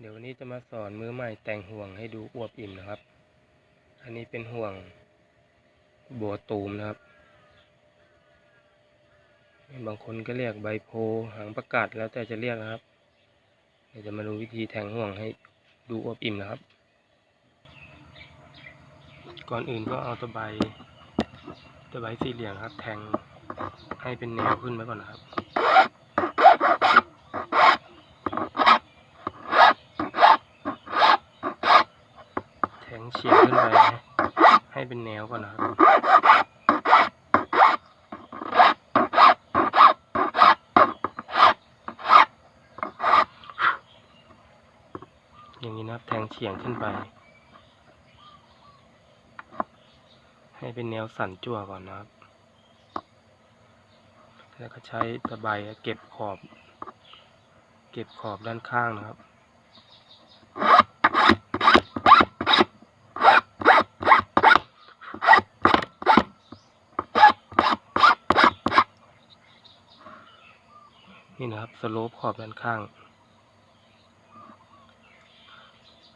เดี๋ยววันนี้จะมาสอนมือใหม่แต่งห่วงให้ดูอวบอิ่มนะครับ อันนี้เป็นห่วงบัวตูมนะครับ บางคนก็เรียกใบโพหางประกาศแล้วแต่จะเรียกนะครับ เดี๋ยวจะมาดูวิธีแทงห่วงให้ดูอวบอิ่มนะครับ ก่อนอื่นก็เอาตะไบตะไบสี่เหลี่ยมครับ แทงให้เป็นแนวขึ้นไว้ก่อนนะครับ แทงเฉียงขึ้นไปให้เป็นแนวก่อนนะครับอย่างนี้นะครับแทงเฉียงขึ้นไป ให้เป็นแนวสันจั่วก่อนนะครับ แล้วก็ใช้ตะไบเก็บขอบ เก็บขอบด้านข้างนะครับ นี่นะครับ ส โลปขอบด้านข้าง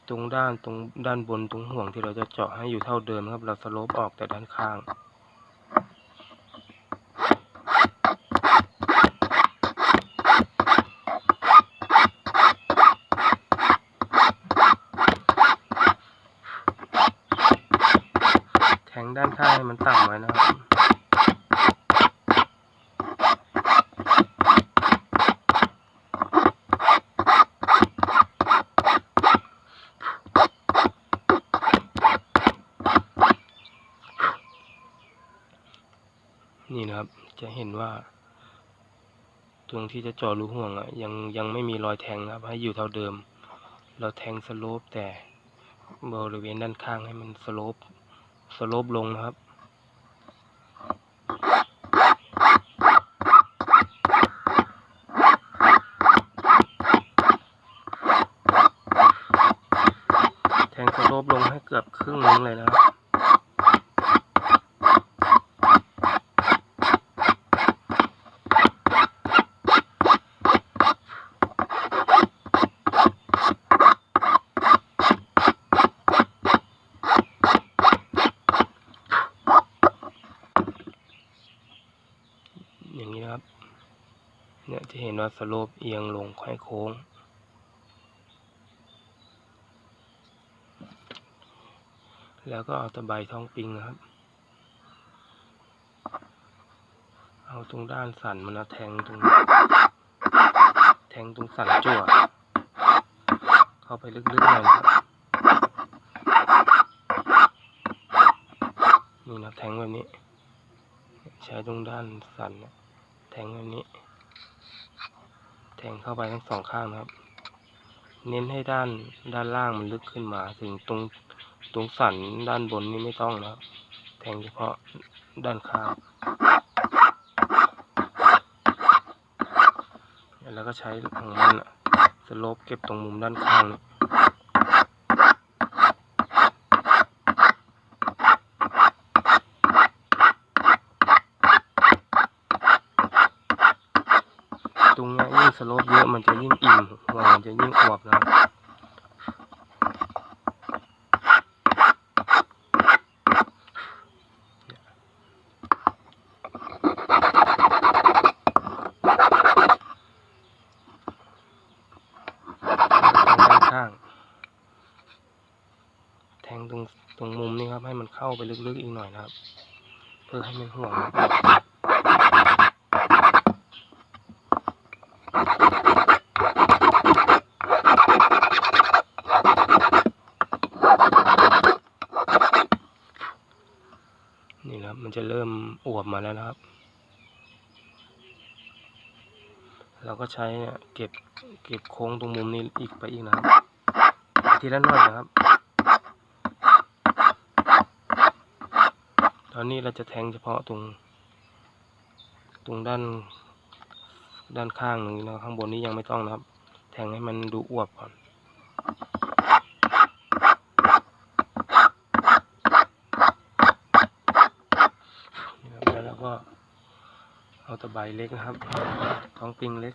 ตรงด้านตรงด้านบนตรงห่วงที่เราจะเจาะให้อยู่เท่าเดิมครับ เราสโลปออกแต่ด้านข้างแทงด้านข้างให้มันต่ำไว้นะครับ นี่นะครับ จะเห็นว่า ตรงที่จะเจาะรูห่วงอะยังยังไม่มีรอยแทงนะครับ ให้อยู่เท่าเดิม เราแทงสโลปแต่บริเวณด้านข้างให้มันสโลปสโลปลงนะครับแทงสโลปลงให้เกือบครึ่งนึงเลยนะครับ อย่างนี้นะครับ เห็นว่าสโลปเอียงลงค่อยโค้ง แล้วก็เอาตะไบท้องปิงนะครับ เอาตรงด้านสันมันนะแทงตรง แทงตรงสันจั่ว เข้าไปลึกๆหน่อยครับ นี่นะแทงแบบนี้ ใช้ตรงด้านสันแทงแบบนี้ แทงเข้าไปทั้งสองข้างครับ เน้นให้ด้านด้านล่างมันลึกขึ้นมา ถึงตรงตรงสันด้านบนนี่ไม่ต้องนะครับแทงเฉพาะด้านข้างแล้วก็ใช้ของมันอะสโลปเก็บตรงมุมด้านข้างนี่ตรงเนี้ยยิ่ง สโลปเยอะมันจะยิ่งอิ่มหัวมันจะยิ่งอวบนะครับด้านข้าง แทงตรงตรงมุมนี้ครับ ให้มันเข้าไปลึกๆอีกหน่อยนะครับ เพื่อให้มันห่วงนะครับ นะครับ มันจะเริ่มอวบมาแล้วนะครับ เราก็ใช้เนี่ยเก็บเก็บโค้งตรงมุมนี้อีกไปอีกนะครับ ทีละหน่อยนะครับ ตอนนี้เราจะแทงเฉพาะตรง ตรงด้านด้านข้างนี้นะข้างบนนี้ยังไม่ต้องนะครับ แทงให้มันดูอวบก่อนครับแล้วเราก็ เอาตะไบเล็กนะครับ ท้องปิงเล็ก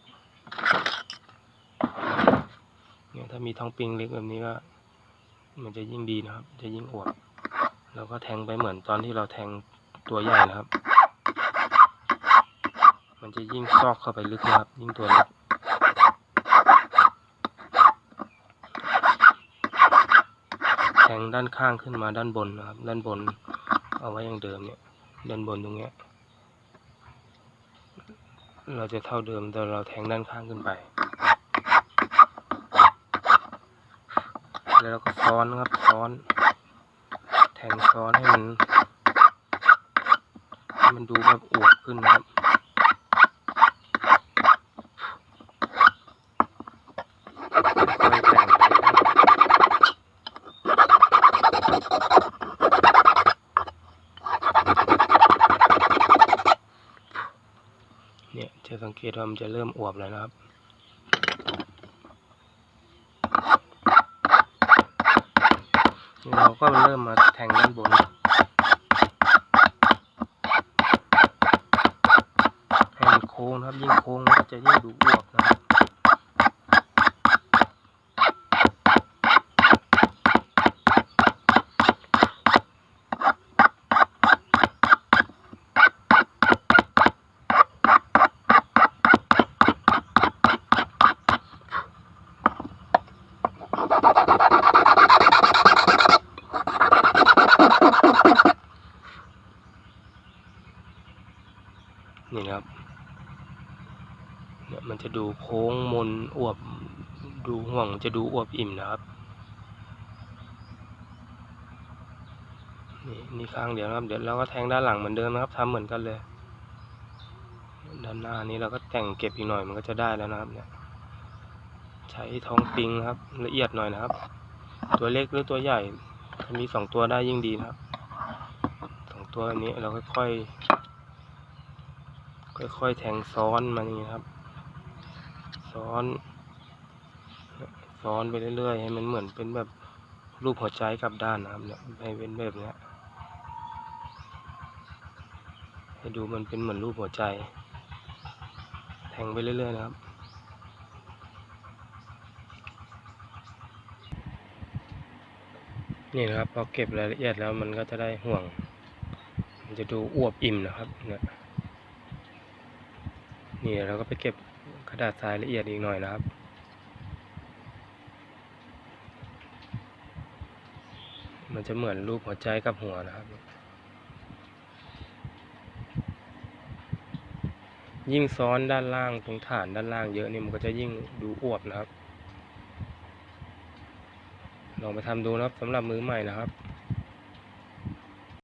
เนี่ยถ้ามีท้องปิงเล็กแบบนี้ก็ มันจะยิ่งดีนะครับ จะยิ่งอวบแล้วก็แทงไปเหมือนตอนที่เราแทงตัวใหญ่นะครับ มันจะยิ่งซอกเข้าไปลึกนะครับ ยิ่งตัวเล็กแทงด้านข้างขึ้นมาด้านบนนะครับ ด้านบนเอาไว้อย่างเดิมเนี่ย ด้านบนตรงเนี้ย เราจะเท่าเดิมแต่เราแทงด้านข้างขึ้นไป แล้วเราก็ซ้อนครับซ้อน แทงซ้อนให้มัน ให้มันดูแบบอวบขึ้นนะครับค่อยๆแต่งไปเรื่อยๆ เนี่ยจะสังเกตว่ามันจะเริ่มอวบแล้วนะครับ เราก็เริ่มมาแทงด้านบน ให้มันโค้งนะครับ ยิ่งโค้งมันก็จะยิ่งดูอวบนะครับ นี่นะครับเนี่ยมันจะดูโค้งมนอวบดูห่วงจะดูอวบอิ่มนะครับนี่นี่ข้างเดียวนะครับ เดี๋ยวเราก็แทงด้านหลังเหมือนเดิมนะครับทำเหมือนกันเลย ด้านหน้านี้เราก็แต่งเก็บอีกหน่อยมันก็จะได้แล้วนะครับ เนี่ย ใช้ท้องปิงนะครับ ละเอียดหน่อยนะครับ ตัวเล็กหรือตัวใหญ่ ถ้ามีสองตัวได้ยิ่งดีนะครับสองตัวนี้เราค่อยๆ ค่อยๆ แทงซ้อนมานี้ครับ ซ้อน ซ้อนไปเรื่อยๆ ให้มันเหมือนเป็นแบบรูปหัวใจกลับด้านนะครับเนี่ยให้เป็นแบบเนี้ยให้ดูมันเป็นเหมือนรูปหัวใจ แทงไปเรื่อยๆนะครับ นี่นะครับพอเก็บรายละเอียดแล้วมันก็จะได้ห่วง มันจะดูอวบอิ่มนะครับเนี่ยนี่เราก็ไปเก็บกระดาษทรายละเอียดอีกหน่อยนะครับมันจะเหมือนรูปหัวใจกับหัวนะครับ ยิ่งซ้อนด้านล่างตรงฐานด้านล่างเยอะนี่มันก็จะยิ่งดูอวบนะครับ ลองไปทำดูนะครับสำหรับมือใหม่นะครับ